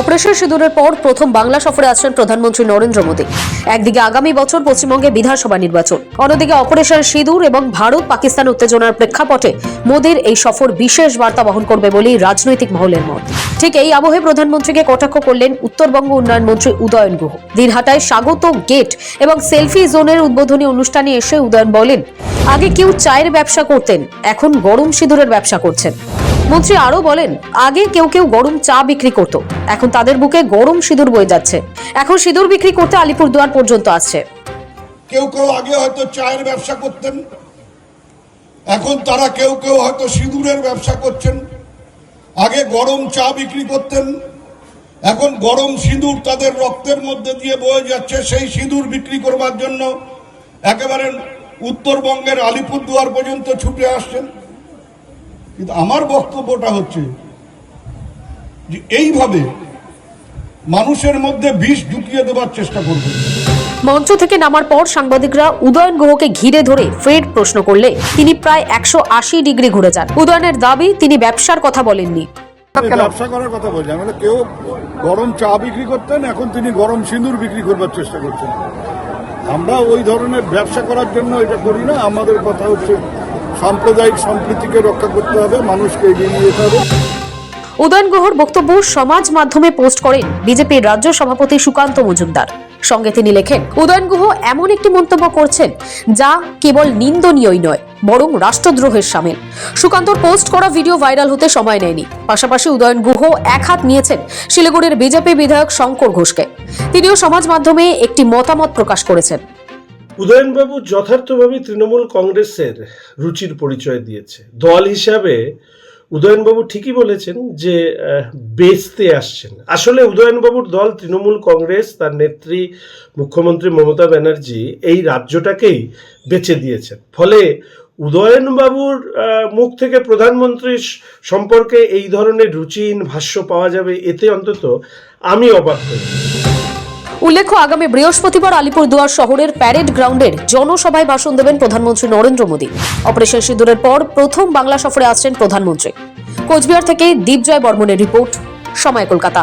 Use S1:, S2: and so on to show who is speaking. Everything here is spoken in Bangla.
S1: অপারেশন সিঁদুরের পর প্রথম বাংলা সফরে আসছেন প্রধানমন্ত্রী নরেন্দ্র মোদী। একদিকে আগামী বছর পশ্চিমবঙ্গে বিধানসভা নির্বাচন, অন্যদিকে অপারেশন সিঁদুর এবং ভারত পাকিস্তান উত্তেজনার প্রেক্ষাপটে মোদীর এই সফর বিশেষ বার্তা বহন করবে বলেই রাজনৈতিক মহলের মত। ঠিক এই আবহে প্রধানমন্ত্রীকে কটাক্ষ করলেন উত্তরবঙ্গ উন্নয়ন মন্ত্রী উদয়ন গুহ। দিনহাটায় স্বাগত গেট এবং সেলফি জোনের উদ্বোধনী অনুষ্ঠানে এসে উদয়ন বলেন, আগে কেউ চায়ের ব্যবসা করতেন, এখন গরম সিঁদুরের ব্যবসা করছেন। মন্ত্রী আরও বলেন, আগে কেউ কেউ গরম চা বিক্রি করত। এখন তাদের বুকে গরম সিঁদুর বয়ে যাচ্ছে। এখন সিঁদুর বিক্রি করতে আলিপুরদুয়ার পর্যন্ত আসছে।
S2: কেউ কেউ আগে হয়তো চায়ের ব্যবসা করতেন। এখন তারা কেউ কেউ হয়তো সিঁদুরের ব্যবসা করছেন। আগে গরম চা বিক্রি করতেন। এখন গরম সিঁদুর তাদের রক্তের মধ্যে দিয়ে বয়ে যাচ্ছে। সেই সিঁদুর বিক্রি করবার জন্য একেবারে উত্তরবঙ্গের আলিপুরদুয়ার পর্যন্ত ছুটে আসছেন। কিন্তু আমার বক্তব্যটা হচ্ছে যে এইভাবে মানুষের মধ্যে বিষ ঢুকিয়ে দেওয়ার চেষ্টা করবেন
S1: মঞ্চ থেকে নামার পর সাংবাদিকরা উদয়ন গুহকে ঘিরে ধরে ফের প্রশ্ন করলে তিনি প্রায় একশো আশি ডিগ্রি ঘুরে যান। উদয়নের দাবি তিনি ব্যবসার কথা বলেননি।
S3: ব্যবসা করার কথা বলছেন মানে কেউ গরম চা বিক্রি করতেন এখন তিনি গরম সিঁদুর বিক্রি করবার চেষ্টা করছেন। আমরা ওই ধরনের ব্যবসা করার জন্য এটা করি না আমাদের কথা হচ্ছে সাম্প্রদায়িক সম্প্রীতিকে রক্ষা করতে হবে, মানুষকে এগিয়ে নিয়ে যেতে হবে।
S1: উদয়ন গুহর বক্তব্য সমাজ মাধ্যমে পোস্ট করেন বিজেপির রাজ্য সভাপতি সুকান্ত মজুমদার। সঙ্গে তিনি লেখেন, উদয়ন গুহ এমন একটি মন্তব্য করছেন, যা কেবল নিন্দনীয়ই নয়, বরং রাষ্ট্রদ্রোহের সামিল। সুকান্তর পোস্ট করা ভিডিও ভাইরাল হতে সময় নেয়নি। পাশাপাশি উদয়ন গুহ এক হাত নিয়েছেন শিলিগুড়ির বিজেপি বিধায়ক শঙ্কর ঘোষকে। তিনিও সমাজ মাধ্যমে একটি মতামত প্রকাশ করেছেন।
S4: উদয়নবাবু যথার্থভাবে তৃণমূল কংগ্রেসের রুচির পরিচয় দিয়েছে। দল হিসাবে উদয়নবাবু ঠিকই বলেছেন যে বেচতে আসছেন। আসলে উদয়নবাবুর দল তৃণমূল কংগ্রেস, তার নেত্রী মুখ্যমন্ত্রী মমতা ব্যানার্জি এই রাজ্যটাকেই বেচে দিয়েছেন। ফলে উদয়নবাবুর মুখ থেকে প্রধানমন্ত্রী সম্পর্কে এই ধরনের রুচিহীন ভাষ্য পাওয়া যাবে, এতে অন্তত আমি অবাক হই।
S1: উল্লেখ্য, আগামী বৃহস্পতিবার আলিপুরদুয়ার শহরের প্যারেড গ্রাউন্ডের জনসভায় ভাষণ দেবেন প্রধানমন্ত্রী নরেন্দ্র মোদী। অপারেশন সিঁদুরের পর প্রথম বাংলা সফরে আসছেন প্রধানমন্ত্রী। কোচবিহার থেকে দীপজয় বর্মনের রিপোর্ট, সময় কলকাতা।